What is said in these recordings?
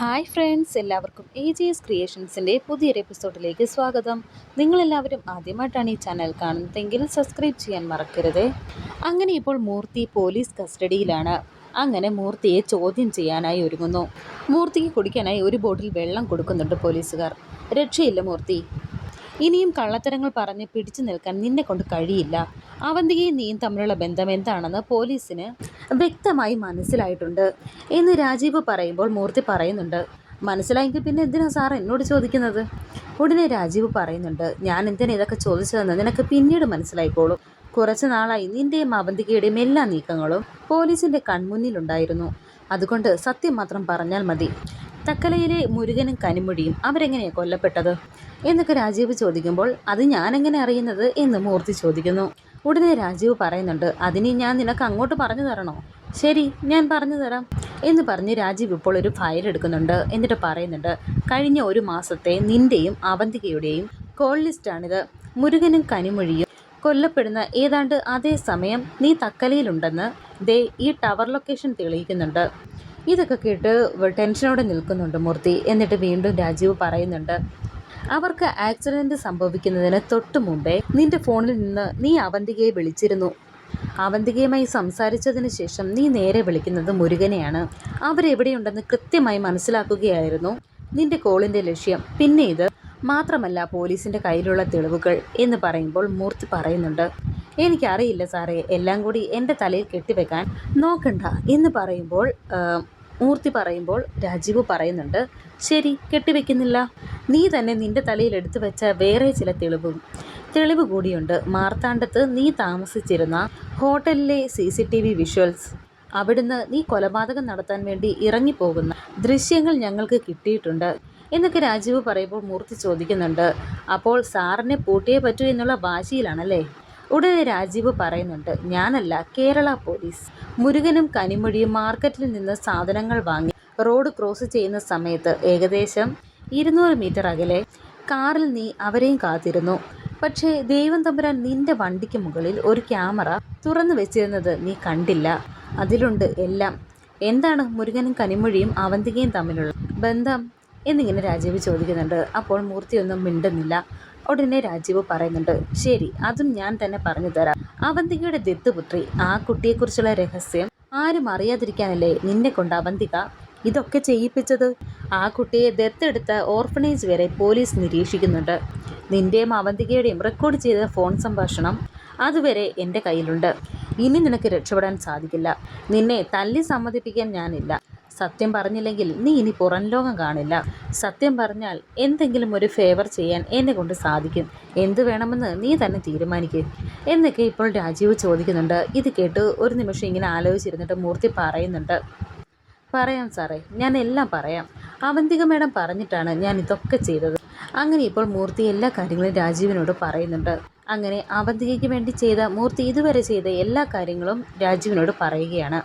Hi friends എല്ലാവർക്കും A G S ക്രിയേഷൻസിന്റെ പുതിയൊരു എപ്പിസോഡിലേക്ക് സ്വാഗതം. നിങ്ങളെല്ലാവരും ആദ്യമായിട്ടാണ് ഈ ചാനൽ കാണുന്നതെങ്കിൽ സബ്സ്ക്രൈബ് ചെയ്യാൻ മറക്കരുത്. അങ്ങനെ ഇപ്പോൾ മൂർത്തി പോലീസ് കസ്റ്റഡിയിലാണ്. അങ്ങനെ മൂർത്തിയെ ചോദ്യം ചെയ്യാനായി ഒരുങ്ങുന്നു. മൂർത്തിക്ക് കുടിക്കാനായി ഒരു ബോട്ടിൽ വെള്ളം കൊടുക്കുന്നുണ്ട് പോലീസുകാർ. രക്ഷയില്ല മൂർത്തി. ഇനിയും കള്ളത്തരങ്ങൾ പറഞ്ഞ് പിടിച്ചു നിൽക്കാൻ നിന്നെ കൊണ്ട് കഴിയില്ല. അവന്തികയും നീയും തമ്മിലുള്ള ബന്ധം എന്താണെന്ന് പോലീസിന് വ്യക്തമായി മനസ്സിലായിട്ടുണ്ട്. എന്ന് രാജീവ് പറയുമ്പോൾ മൂർത്തി പറയുന്നുണ്ട് മനസ്സിലായെങ്കിൽ പിന്നെ എന്തിനാ സാർ എന്നോട് ചോദിക്കുന്നത്? ഉടനെ രാജീവ് പറയുന്നുണ്ട് ഞാൻ എന്തിനാ ഇതൊക്കെ ചോദിച്ചതെന്ന് നിനക്ക് പിന്നീട് മനസ്സിലായിക്കോളും. കുറച്ച് നാളായി നിന്റെയും അവന്തികയുടെയും എല്ലാ നീക്കങ്ങളും പോലീസിന്റെ കൺമുന്നിലുണ്ടായിരുന്നു. അതുകൊണ്ട് സത്യം മാത്രം പറഞ്ഞാൽ മതി. തക്കലയിലെ മുരുകനും കനിമൊഴിയും അവരെങ്ങനെയാണ് കൊല്ലപ്പെട്ടത്? എന്നൊക്കെ രാജീവ് ചോദിക്കുമ്പോൾ അത് ഞാനെങ്ങനെ അറിയുന്നത് എന്ന് മൂർത്തി ചോദിക്കുന്നു. ഉടനെ രാജീവ് പറയുന്നുണ്ട് അതിനി ഞാൻ നിനക്ക് അങ്ങോട്ട് പറഞ്ഞു തരണോ? ശരി ഞാൻ പറഞ്ഞു തരാം എന്ന് പറഞ്ഞ് രാജീവ് ഇപ്പോൾ ഒരു ഫയൽ എടുക്കുന്നുണ്ട്. എന്നിട്ട് പറയുന്നുണ്ട് കഴിഞ്ഞ ഒരു മാസത്തെ നിന്റെയും അവന്തികയുടെയും കോൾ ലിസ്റ്റാണിത്. മുരുകനും കനിമൊഴിയും കൊല്ലപ്പെടുന്ന ഏതാണ്ട് അതേ സമയം നീ തക്കലയിലുണ്ടെന്ന് ദേ ഈ ടവർ ലൊക്കേഷൻ തെളിയിക്കുന്നുണ്ട്. ഇതൊക്കെ കേട്ട് ടെൻഷനോടെ നിൽക്കുന്നുണ്ട് മൂർത്തി. എന്നിട്ട് വീണ്ടും രാജീവ് പറയുന്നുണ്ട് അവർക്ക് ആക്സിഡന്റ് സംഭവിക്കുന്നതിന് തൊട്ട് മുമ്പേ നിന്റെ ഫോണിൽ നിന്ന് നീ അവന്തികയെ വിളിച്ചിരുന്നു. അവന്തികയുമായി സംസാരിച്ചതിന് ശേഷം നീ നേരെ വിളിക്കുന്നത് മുരുകനെയാണ്. അവരെവിടെയുണ്ടെന്ന് കൃത്യമായി മനസ്സിലാക്കുകയായിരുന്നു നിന്റെ കോളിന്റെ ലക്ഷ്യം. പിന്നെ ഇത് മാത്രമല്ല പോലീസിന്റെ കയ്യിലുള്ള തെളിവുകൾ എന്ന് പറയുമ്പോൾ മൂർത്തി പറയുന്നുണ്ട് എനിക്കറിയില്ല സാറേ എല്ലാം കൂടി എന്റെ തലയിൽ കെട്ടിവെക്കാൻ നോക്കണ്ട എന്ന് പറയുമ്പോൾ മൂർത്തി പറയുമ്പോൾ രാജീവ് പറയുന്നുണ്ട് ശരി കെട്ടിവെക്കുന്നില്ല. നീ തന്നെ നിന്റെ തലയിൽ എടുത്തു വെച്ച വേറെ ചില തെളിവും. തെളിവ് കൂടിയുണ്ട്. മാർത്താണ്ഡത്ത് നീ താമസിച്ചിരുന്ന ഹോട്ടലിലെ C C T V visuals. അവിടുന്ന് നീ കൊലപാതകം നടത്താൻ വേണ്ടി ഇറങ്ങിപ്പോകുന്ന ദൃശ്യങ്ങൾ ഞങ്ങൾക്ക് കിട്ടിയിട്ടുണ്ട് എന്നൊക്കെ രാജീവ് പറയുമ്പോൾ മൂർത്തി ചോദിക്കുന്നുണ്ട് അപ്പോൾ സാറിനെ പൂട്ടിയേ പറ്റൂ എന്നുള്ള വാശിയിലാണല്ലേ? ഉടനെ രാജീവ് പറയുന്നുണ്ട് ഞാനല്ല കേരള പോലീസ്. മുരുകനും കനിമൊഴിയും മാർക്കറ്റിൽ നിന്ന് സാധനങ്ങൾ വാങ്ങി റോഡ് ക്രോസ് ചെയ്യുന്ന സമയത്ത് ഏകദേശം ഇരുന്നൂറ് മീറ്റർ അകലെ കാറിൽ നീ അവരെയും കാത്തിരുന്നു. പക്ഷേ ദൈവം തമ്പുരാൻ നിന്റെ വണ്ടിക്ക് മുകളിൽ ഒരു ക്യാമറ തുറന്നു വെച്ചിരുന്നത് നീ കണ്ടില്ല. അതിലുണ്ട് എല്ലാം. എന്താണ് മുരുകനും കനിമൊഴിയും അവന്തികയും തമ്മിലുള്ള ബന്ധം? എന്നിങ്ങനെ രാജീവ് ചോദിക്കുന്നുണ്ട്. അപ്പോൾ മൂർത്തിയൊന്നും മിണ്ടുന്നില്ല. ഉടനെ രാജീവ് പറയുന്നുണ്ട് ശരി അതും ഞാൻ തന്നെ പറഞ്ഞു തരാം. അവന്തികയുടെ ദത്തുപുത്രി ആ കുട്ടിയെക്കുറിച്ചുള്ള രഹസ്യം ആരും അറിയാതിരിക്കാനല്ലേ നിന്നെ കൊണ്ട് അവന്തിക ഇതൊക്കെ ചെയ്യിപ്പിച്ചത്? ആ കുട്ടിയെ ദത്തെടുത്ത ഓർഫനേജ് വരെ പോലീസ് നിരീക്ഷിക്കുന്നുണ്ട്. നിന്റെയും അവന്തികയുടെയും റെക്കോർഡ് ചെയ്ത ഫോൺ സംഭാഷണം അതുവരെ എന്റെ കയ്യിലുണ്ട്. ഇനി നിനക്ക് രക്ഷപ്പെടാൻ സാധിക്കില്ല. നിന്നെ തല്ലി സമ്മതിപ്പിക്കാൻ ഞാനില്ല. സത്യം പറഞ്ഞില്ലെങ്കിൽ നീ ഇനി പുറം ലോകം കാണില്ല. സത്യം പറഞ്ഞാൽ എന്തെങ്കിലും ഒരു ഫേവർ ചെയ്യാൻ എന്നെ കൊണ്ട് സാധിക്കും. എന്ത് വേണമെന്ന് നീ തന്നെ തീരുമാനിക്കുക എന്നൊക്കെ ഇപ്പോൾ രാജീവ് ചോദിക്കുന്നുണ്ട്. ഇത് കേട്ട് ഒരു നിമിഷം ഇങ്ങനെ ആലോചിച്ചിരുന്നിട്ട് മൂർത്തി പറയുന്നുണ്ട്. പറയാം സാറേ ഞാൻ എല്ലാം പറയാം. അവന്തിക മേഡം പറഞ്ഞിട്ടാണ് ഞാൻ ഇതൊക്കെ ചെയ്തത്. അങ്ങനെ ഇപ്പോൾ മൂർത്തി എല്ലാ കാര്യങ്ങളും രാജീവിനോട് പറയുന്നുണ്ട്. അങ്ങനെ അവന്തികയ്ക്ക് വേണ്ടി ചെയ്ത മൂർത്തി ഇതുവരെ ചെയ്ത എല്ലാ കാര്യങ്ങളും രാജുവിനോട് പറയുകയാണ്.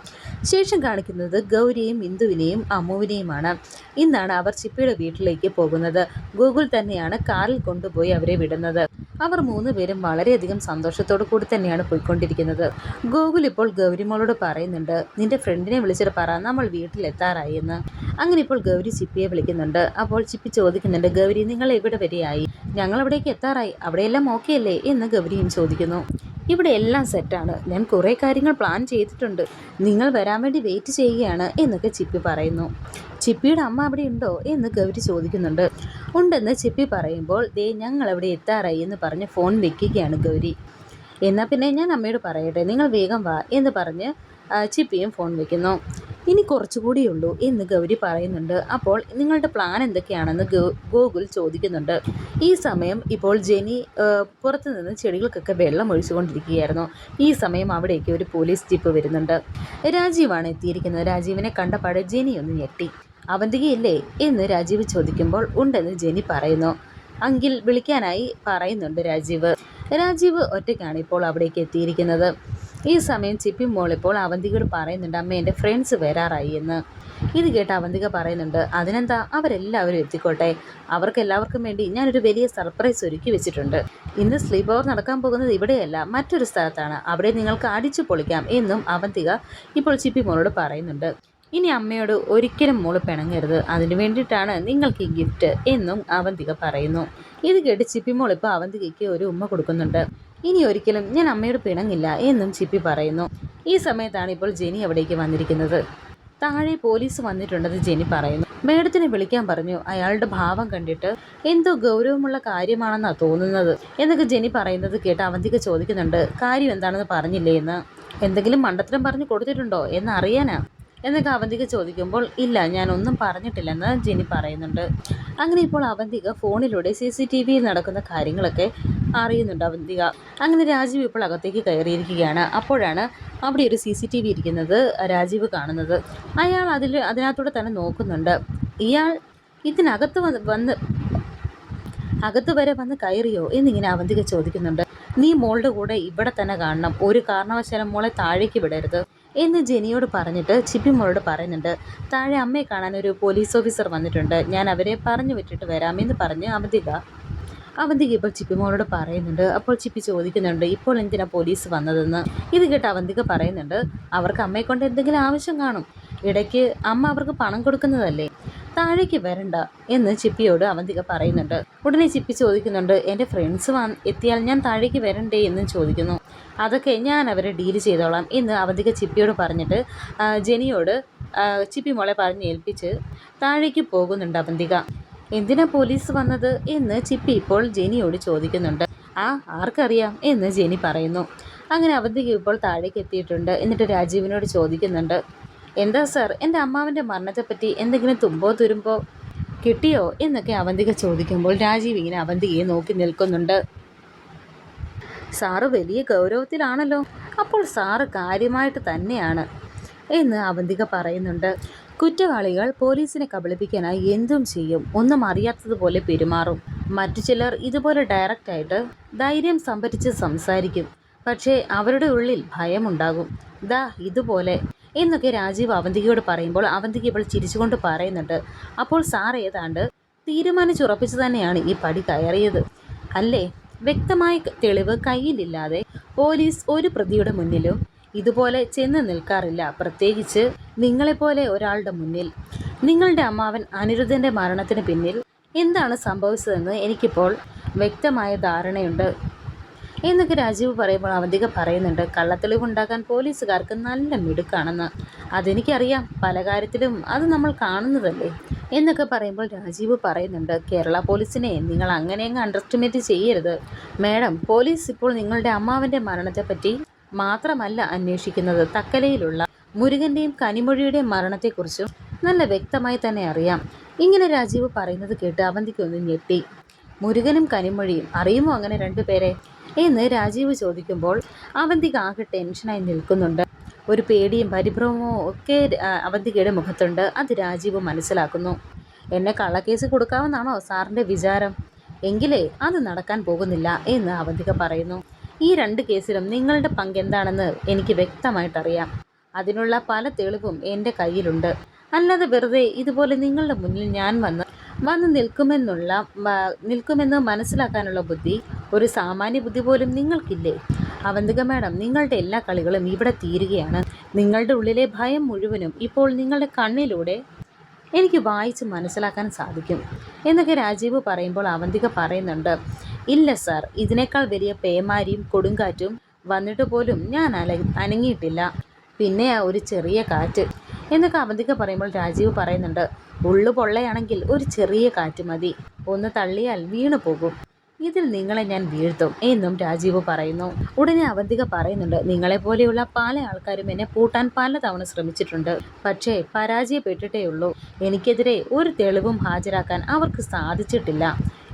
ശേഷം കാണിക്കുന്നത് ഗൗരിയും ഇന്ദുവിനെയും അമ്മുവിനെയുമാണ്. ഇന്നാണ് അവർ ചിപ്പിയുടെ വീട്ടിലേക്ക് പോകുന്നത്. ഗൂഗിൾ തന്നെയാണ് കാറിൽ കൊണ്ടുപോയി അവരെ വിടുന്നത്. അവർ മൂന്ന് പേരും വളരെയധികം സന്തോഷത്തോടു കൂടി തന്നെയാണ് പോയിക്കൊണ്ടിരിക്കുന്നത്. ഗോകുൽ ഇപ്പോൾ ഗൗരിമോളോട് പറയുന്നുണ്ട് നിന്റെ ഫ്രണ്ടിനെ വിളിച്ചിട്ട് പറ നമ്മൾ വീട്ടിലെത്താറായി എന്ന്. അങ്ങനെ ഇപ്പോൾ ഗൗരി ചിപ്പിയെ വിളിക്കുന്നുണ്ട്. അപ്പോൾ ചിപ്പി ചോദിക്കുന്നുണ്ട് ഗൗരി നിങ്ങൾ എവിടെ വരെയായി? ഞങ്ങൾ അവിടേക്ക് എത്താറായി. അവിടെയെല്ലാം ഓക്കെ അല്ലേ? എന്ന് ഗൗരിയും ചോദിക്കുന്നു. ഇവിടെ എല്ലാം സെറ്റാണ്. ഞാൻ കുറേ കാര്യങ്ങൾ പ്ലാൻ ചെയ്തിട്ടുണ്ട്. നിങ്ങൾ വരാൻ വേണ്ടി വെയിറ്റ് ചെയ്യുകയാണ് എന്നൊക്കെ ചിപ്പി പറയുന്നു. ചിപ്പിയുടെ അമ്മ അവിടെ ഉണ്ടോ എന്ന് ഗൗരി ചോദിക്കുന്നുണ്ട്. ഉണ്ടെന്ന് ചിപ്പി പറയുമ്പോൾ ദേ ഞങ്ങൾ അവിടെ എത്താറായി എന്ന് പറഞ്ഞ് ഫോൺ വെക്കുകയാണ് ഗൗരി. എന്നാൽ പിന്നെ ഞാൻ അമ്മയോട് പറയട്ടെ നിങ്ങൾ വേഗം വാ എന്ന് പറഞ്ഞ് ചിപ്പിയും ഫോൺ വെക്കുന്നു. ഇനി കുറച്ചുകൂടിയുള്ളൂ എന്ന് ഗൗരി പറയുന്നുണ്ട്. അപ്പോൾ നിങ്ങളുടെ പ്ലാൻ എന്തൊക്കെയാണെന്ന് ഗോകുൽ ചോദിക്കുന്നുണ്ട്. ഈ സമയം ഇപ്പോൾ ജെനി പുറത്തു നിന്ന് ചെടികൾക്കൊക്കെ വെള്ളം ഒഴിച്ചുകൊണ്ടിരിക്കുകയായിരുന്നു. ഈ സമയം അവിടേക്ക് ഒരു പോലീസ് ജീപ്പ് വരുന്നുണ്ട്. രാജീവാണ് എത്തിയിരിക്കുന്നത്. രാജീവിനെ കണ്ടപാടെ ജെനി ഒന്ന് ഞെട്ടി. അവന്തികയില്ലേ? എന്ന് രാജീവ് ചോദിക്കുമ്പോൾ ഉണ്ടെന്ന് ജെനി പറയുന്നു. അങ്കിൽ വിളിക്കാനായി പറയുന്നുണ്ട് രാജീവ്. രാജീവ് ഒറ്റയ്ക്കാണ് ഇപ്പോൾ അവിടേക്ക് എത്തിയിരിക്കുന്നത്. ഈ സമയം ചിപ്പി മോളിപ്പോൾ അവന്തികയോട് പറയുന്നുണ്ട് അമ്മ എന്റെ ഫ്രണ്ട്സ് വരാറായി എന്ന്. ഇത് കേട്ട് അവന്തിക പറയുന്നുണ്ട് അതിനെന്താ? അവരെല്ലാവരും എത്തിക്കോട്ടെ. അവർക്ക് എല്ലാവർക്കും വേണ്ടി ഞാനൊരു വലിയ സർപ്രൈസ് ഒരുക്കി വെച്ചിട്ടുണ്ട്. ഇന്ന് സ്ലീപ്പ് ഓവർ നടക്കാൻ പോകുന്നത് ഇവിടെയല്ല മറ്റൊരു സ്ഥലത്താണ്. അവിടെ നിങ്ങൾക്ക് അടിച്ചു പൊളിക്കാം എന്നും അവന്തിക ഇപ്പോൾ ചിപ്പി മോളോട് പറയുന്നുണ്ട്. ഇനി അമ്മയോട് ഒരിക്കലും മോൾ പിണങ്ങരുത്. അതിനു വേണ്ടിയിട്ടാണ് നിങ്ങൾക്ക് ഈ ഗിഫ്റ്റ് എന്നും അവന്തിക പറയുന്നു. ഇത് കേട്ട് ചിപ്പിമോൾ ഇപ്പോൾ അവന്തികയ്ക്ക് ഒരു ഉമ്മ കൊടുക്കുന്നുണ്ട്. ഇനി ഒരിക്കലും ഞാൻ അമ്മയോട് പിണങ്ങില്ല എന്നും ചിപ്പി പറയുന്നു. ഈ സമയത്താണ് ഇപ്പോൾ ജെനി അവിടേക്ക് വന്നിരിക്കുന്നത്. താഴെ പോലീസ് വന്നിട്ടുണ്ടെന്ന് ജെനി പറയുന്നു. മേഡത്തിനെ വിളിക്കാൻ പറഞ്ഞു. അയാളുടെ ഭാവം കണ്ടിട്ട് എന്തോ ഗൗരവമുള്ള കാര്യമാണെന്നാണ് തോന്നുന്നത് എന്നൊക്കെ ജെനി പറയുന്നത് കേട്ട് അവന്തിക ചോദിക്കുന്നുണ്ട്. കാര്യം എന്താണെന്ന് പറഞ്ഞില്ലേ എന്ന്? എന്തെങ്കിലും മണ്ടത്തരം പറഞ്ഞു കൊടുത്തിട്ടുണ്ടോ? എന്ന് അറിയാനാ എന്നൊക്കെ അവന്തിക ചോദിക്കുമ്പോൾ ഇല്ല ഞാനൊന്നും പറഞ്ഞിട്ടില്ലെന്ന് ജിനി പറയുന്നുണ്ട്. അങ്ങനെ ഇപ്പോൾ അവന്തിക ഫോണിലൂടെ സി സി ടി വിയിൽ നടക്കുന്ന കാര്യങ്ങളൊക്കെ അറിയുന്നുണ്ട് അവന്തിക. അങ്ങനെ രാജീവ് ഇപ്പോൾ അകത്തേക്ക് കയറിയിരിക്കുകയാണ്. അപ്പോഴാണ് അവിടെ ഒരു സി സി ടി വി ഇരിക്കുന്നത് രാജീവ് കാണുന്നത്. അയാൾ അതിൽ അതിനകത്തൂടെ തന്നെ നോക്കുന്നുണ്ട്. ഇയാൾ ഇതിനകത്ത് വന്ന് വന്ന് അകത്ത് വരെ വന്ന് കയറിയോ? എന്നിങ്ങനെ അവന്തിക ചോദിക്കുന്നുണ്ട്. നീ മോളുടെ കൂടെ ഇവിടെ തന്നെ കാണണം. ഒരു കാരണവശാലും മോളെ താഴേക്ക് വിടരുത്. എന്ന് ജെനിയോട് പറഞ്ഞിട്ട് ചിപ്പി മോളോട് പറയുന്നുണ്ട് താഴെ അമ്മയെ കാണാൻ ഒരു പോലീസ് ഓഫീസർ വന്നിട്ടുണ്ട്. ഞാൻ അവരെ പറഞ്ഞു വിട്ടിട്ട് വരാമെന്ന് പറഞ്ഞ് അവധിക. അവന്തിക ഇപ്പോൾ ചിപ്പി മോളോട് പറയുന്നുണ്ട്. അപ്പോൾ ചിപ്പി ചോദിക്കുന്നുണ്ട് ഇപ്പോൾ എന്തിനാ പോലീസ് വന്നതെന്ന്? ഇത് കേട്ട് അവന്തിക പറയുന്നുണ്ട് അവർക്ക് അമ്മയെ കൊണ്ട് എന്തെങ്കിലും ആവശ്യം കാണും. ഇടയ്ക്ക് അമ്മ അവർക്ക് പണം കൊടുക്കുന്നതല്ലേ? താഴേക്ക് വരണ്ട എന്ന് ചിപ്പിയോട് അവന്തിക പറയുന്നുണ്ട്. ഉടനെ ചിപ്പി ചോദിക്കുന്നുണ്ട് എന്റെ ഫ്രണ്ട്സ് വന്ന് എത്തിയാൽ ഞാൻ താഴേക്ക് വരണ്ടേ? എന്നും ചോദിക്കുന്നു. അതൊക്കെ ഞാൻ അവരെ ഡീൽ ചെയ്തോളാം എന്ന് അവന്തിക ചിപ്പിയോട് പറഞ്ഞിട്ട് ജെനിയോട് ചിപ്പി മോളെ പറഞ്ഞ് ഏൽപ്പിച്ച് താഴേക്ക് പോകുന്നുണ്ട് അവന്തിക. എന്തിനാ പോലീസ് വന്നത്? എന്ന് ചിപ്പി ഇപ്പോൾ ജെനിയോട് ചോദിക്കുന്നുണ്ട്. ആ ആർക്കറിയാം എന്ന് ജെനി പറയുന്നു. അങ്ങനെ അവന്തിക ഇപ്പോൾ താഴേക്ക് എത്തിയിട്ടുണ്ട്. എന്നിട്ട് രാജീവിനോട് ചോദിക്കുന്നുണ്ട് എന്താ സാർ എന്റെ അമ്മാവന്റെ മരണത്തെപ്പറ്റി എന്തെങ്കിലും തുമ്പോ തുരുമ്പോ കിട്ടിയോ എന്നൊക്കെ അവന്തിക ചോദിക്കുമ്പോൾ രാജീവ് ഇങ്ങനെ അവന്തികയെ നോക്കി നിൽക്കുന്നുണ്ട്. സാറ് വലിയ ഗൗരവത്തിലാണല്ലോ. അപ്പോൾ സാറ് കാര്യമായിട്ട് തന്നെയാണ് എന്ന് അവന്തിക പറയുന്നുണ്ട്. കുറ്റവാളികൾ പോലീസിനെ കബളിപ്പിക്കാനായി എന്തും ചെയ്യും. ഒന്നും അറിയാത്തതുപോലെ പെരുമാറും. മറ്റു ചിലർ ഇതുപോലെ ഡയറക്റ്റായിട്ട് ധൈര്യം സംഭരിച്ച് സംസാരിക്കും. പക്ഷേ അവരുടെ ഉള്ളിൽ ഭയമുണ്ടാകും. ദാ ഇതുപോലെ എന്നൊക്കെ രാജീവ് അവന്തികയോട് പറയുമ്പോൾ അവന്തിക ഇപ്പോൾ ചിരിച്ചുകൊണ്ട് പറയുന്നുണ്ട്. അപ്പോൾ സാർ ഏതാണ്ട് തീരുമാനിച്ചുറപ്പിച്ചു തന്നെയാണ് ഈ പടി കയറിയത്. അല്ലേ? വ്യക്തമായ തെളിവ് കയ്യിലില്ലാതെ പോലീസ് ഒരു പ്രതിയുടെ മുന്നിലും ഇതുപോലെ ചെന്ന് നിൽക്കാറില്ല. പ്രത്യേകിച്ച് നിങ്ങളെപ്പോലെ ഒരാളുടെ മുന്നിൽ. നിങ്ങളുടെ അമ്മാവൻ അനിരുദ്ധന്റെ മരണത്തിന് പിന്നിൽ എന്താണ് സംഭവിച്ചതെന്ന് എനിക്കിപ്പോൾ വ്യക്തമായ ധാരണയുണ്ട്. എന്നൊക്കെ രാജീവ് പറയുമ്പോൾ അവധിക പറയുന്നുണ്ട്. കള്ളത്തെളിവുണ്ടാക്കാൻ പോലീസുകാർക്ക് നല്ല മിടുക്കാണെന്ന്. അതെനിക്കറിയാം. പല കാര്യത്തിലും അത് നമ്മൾ കാണുന്നതല്ലേ? എന്നൊക്കെ പറയുമ്പോൾ രാജീവ് പറയുന്നുണ്ട് കേരള പോലീസിനെ നിങ്ങൾ അങ്ങനെയങ്ങ് അണ്ടർസ്റ്റിമേറ്റ് ചെയ്യരുത്. മാഡം പോലീസ് ഇപ്പോൾ നിങ്ങളുടെ അമ്മാവന്റെ മരണത്തെപ്പറ്റി മാത്രമല്ല അന്വേഷിക്കുന്നത് തക്കലയിലുള്ള മുരുകന്റെയും കനിമൊഴിയുടെയും മരണത്തെക്കുറിച്ചും നല്ല വ്യക്തമായി തന്നെ അറിയാം. ഇങ്ങനെ രാജീവ് പറയുന്നത് കേട്ട് അവന്തിക്കൊന്ന് ഞെട്ടി. മുരുകനും കനിമൊഴിയും അറിയുമോ അങ്ങനെ രണ്ടുപേരെ? എന്ന് രാജീവ് ചോദിക്കുമ്പോൾ അവന്തിക ആകെ ടെൻഷനായി നിൽക്കുന്നുണ്ട്. ഒരു പേടിയും പരിഭ്രമവും ഒക്കെ അവന്തികയുടെ മുഖത്തുണ്ട്. അത് രാജീവ് മനസ്സിലാക്കുന്നു. എന്നെ കള്ളക്കേസ് കൊടുക്കാമെന്നാണോ സാറിന്റെ വിചാരം? എങ്കിലേ അത് നടക്കാൻ പോകുന്നില്ല എന്ന് അവന്തിക പറയുന്നു. ഈ രണ്ട് കേസിലും നിങ്ങളുടെ പങ്ക് എന്താണെന്ന് എനിക്ക് വ്യക്തമായിട്ടറിയാം. അതിനുള്ള പല തെളിവും എന്റെ കയ്യിലുണ്ട്. അല്ലാതെ വെറുതെ ഇതുപോലെ നിങ്ങളുടെ മുന്നിൽ ഞാൻ വന്ന് വന്ന് നിൽക്കുമെന്നുള്ള നിൽക്കുമെന്ന് മനസ്സിലാക്കാനുള്ള ബുദ്ധി ഒരു സാമാന്യ ബുദ്ധി പോലും നിങ്ങൾക്കില്ലേ? അവന്തിക മാഡം നിങ്ങളുടെ എല്ലാ കളികളും ഇവിടെ തീരുകയാണ്. നിങ്ങളുടെ ഉള്ളിലെ ഭയം മുഴുവനും ഇപ്പോൾ നിങ്ങളുടെ കണ്ണിലൂടെ എനിക്ക് വായിച്ച് മനസ്സിലാക്കാൻ സാധിക്കും. എന്നൊക്കെ രാജീവ് പറയുമ്പോൾ അവന്തിക പറയുന്നുണ്ട് ഇല്ല സാർ ഇതിനേക്കാൾ വലിയ പേമാരിയും കൊടുങ്കാറ്റും വന്നിട്ട് പോലും ഞാൻ അല അനങ്ങിയിട്ടില്ല. പിന്നെ ഒരു ചെറിയ കാറ്റ്. എന്നൊക്കെ അവന്തിക പറയുമ്പോൾ രാജീവ് പറയുന്നുണ്ട് ഉള്ളു പൊള്ളയാണെങ്കിൽ ഒരു ചെറിയ കാറ്റ് മതി. ഒന്ന് തള്ളിയാൽ വീണു പോകും ഇതിൽ നിങ്ങളെ ഞാൻ വീഴ്ത്തും എന്നും രാജീവ് പറയുന്നു. ഉടനെ അവന്തിക പറയുന്നുണ്ട് നിങ്ങളെ പോലെയുള്ള പല ആൾക്കാരും എന്നെ പൂട്ടാൻ പലതവണ ശ്രമിച്ചിട്ടുണ്ട്. പക്ഷേ പരാജയപ്പെട്ടിട്ടേ ഉള്ളൂ എനിക്കെതിരെ ഒരു തെളിവും ഹാജരാക്കാൻ അവർക്ക് സാധിച്ചിട്ടില്ല.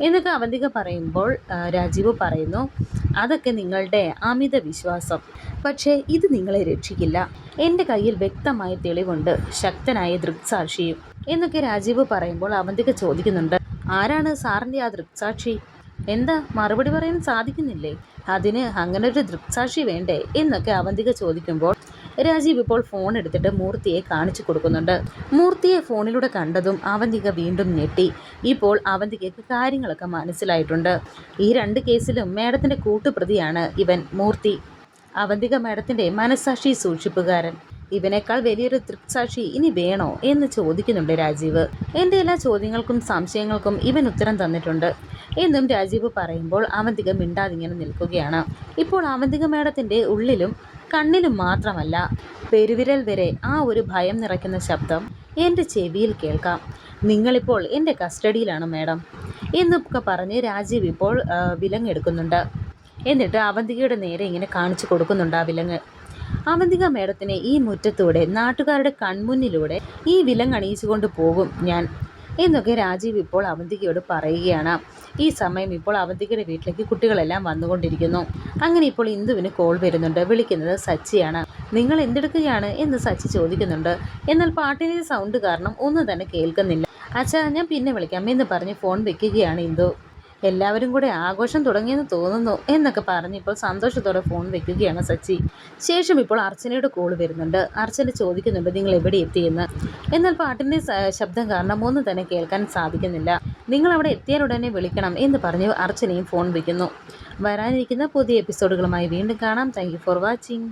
എന്നൊക്കെ അവന്തിക പറയുമ്പോൾ രാജീവ് പറയുന്നു അതൊക്കെ നിങ്ങളുടെ അമിത വിശ്വാസം. പക്ഷേ ഇത് നിങ്ങളെ രക്ഷിക്കില്ല. എന്റെ കയ്യിൽ വ്യക്തമായ തെളിവുണ്ട്. ശക്തനായ ദൃക്സാക്ഷിയും. എന്നൊക്കെ രാജീവ് പറയുമ്പോൾ അവന്തിക ചോദിക്കുന്നുണ്ട് ആരാണ് സാറിന്റെ ആ ദൃക്സാക്ഷി? എന്താ മറുപടി പറയാൻ സാധിക്കുന്നില്ലേ? അതിന് അങ്ങനെ ഒരു ദൃക്സാക്ഷി വേണ്ടേ? എന്നൊക്കെ അവന്തിക ചോദിക്കുമ്പോൾ രാജീവ് ഇപ്പോൾ ഫോൺ എടുത്തിട്ട് മൂർത്തിയെ കാണിച്ചു കൊടുക്കുന്നുണ്ട്. മൂർത്തിയെ ഫോണിലൂടെ കണ്ടതും അവന്തിക വീണ്ടും ഞെട്ടി. ഇപ്പോൾ അവന്തികയ്ക്ക് കാര്യങ്ങളൊക്കെ മനസ്സിലായിട്ടുണ്ട്. ഈ രണ്ട് കേസിലും മേഡത്തിന്റെ കൂട്ടുപ്രതിയാണ് ഇവൻ മൂർത്തി. അവന്തിക മേഡത്തിന്റെ മനസാക്ഷി സൂക്ഷിപ്പുകാരൻ. ഇവനേക്കാൾ വലിയൊരു ദൃക്സാക്ഷി ഇനി വേണോ എന്ന് ചോദിക്കുന്നുണ്ട് രാജീവ്. എന്റെ എല്ലാ ചോദ്യങ്ങൾക്കും സംശയങ്ങൾക്കും ഇവൻ ഉത്തരം തന്നിട്ടുണ്ട്. എന്നും രാജീവ് പറയുമ്പോൾ അവന്തിക മിണ്ടാതിങ്ങനെ നിൽക്കുകയാണ്. ഇപ്പോൾ അവന്തിക മേഡത്തിന്റെ ഉള്ളിലും കണ്ണിലും മാത്രമല്ല പെരുവിരൽ വരെ ആ ഒരു ഭയം നിറയ്ക്കുന്ന ശബ്ദം എന്റെ ചെവിയിൽ കേൾക്കാം. നിങ്ങളിപ്പോൾ എന്റെ കസ്റ്റഡിയിലാണ് മാഡം എന്നൊക്കെ പറഞ്ഞ് രാജീവ് ഇപ്പോൾ വിലങ്ങെടുക്കുന്നുണ്ട് എന്നിട്ട് അവന്തികയുടെ നേരെ ഇങ്ങനെ കാണിച്ചു കൊടുക്കുന്നുണ്ട് ആ വിലങ്ങ്. അവന്തിക മേടത്തിനെ ഈ മുറ്റത്തൂടെ നാട്ടുകാരുടെ കൺമുന്നിലൂടെ ഈ വിലങ്ങണിയിച്ചുകൊണ്ട് പോകും ഞാൻ. എന്നൊക്കെ രാജീവ് ഇപ്പോൾ അവന്തികയോട് പറയുകയാണ്. ഈ സമയം ഇപ്പോൾ അവന്തികയുടെ വീട്ടിലേക്ക് കുട്ടികളെല്ലാം വന്നുകൊണ്ടിരിക്കുന്നു. അങ്ങനെ ഇപ്പോൾ ഇന്ദുവിന് കോൾ വരുന്നുണ്ട്. വിളിക്കുന്നത് സച്ചിയാണ്. നിങ്ങൾ എന്തെടുക്കുകയാണ്? എന്ന് സച്ചി ചോദിക്കുന്നുണ്ട്. എന്നാൽ പാട്ടിന്റെ സൗണ്ട് കാരണം ഒന്നും തന്നെ കേൾക്കുന്നില്ല. അച്ഛാ ഞാൻ പിന്നെ വിളിക്കാം എന്ന് പറഞ്ഞ് ഫോൺ വെക്കുകയാണ് ഇന്ദു. എല്ലാവരും കൂടെ ആഘോഷം തുടങ്ങിയെന്ന് തോന്നുന്നു എന്നൊക്കെ പറഞ്ഞ് ഇപ്പോൾ സന്തോഷത്തോടെ ഫോൺ വെക്കുകയാണ് സച്ചി. ശേഷം ഇപ്പോൾ അർച്ചനയുടെ കോൾ വരുന്നുണ്ട്. അർച്ചന ചോദിക്കുന്നുണ്ട് നിങ്ങൾ എവിടെ എത്തിയെന്ന്? എന്നാൽ പാട്ടിന്റെ ശബ്ദം കാരണം ഒന്നും തന്നെ കേൾക്കാൻ സാധിക്കുന്നില്ല. നിങ്ങൾ അവിടെ എത്തിയാലുടനെ വിളിക്കണം എന്ന് പറഞ്ഞ് അർച്ചനയും ഫോൺ വയ്ക്കുന്നു വരാനിരിക്കുന്ന പുതിയ എപ്പിസോഡുകളുമായി വീണ്ടും കാണാം. Thank for watching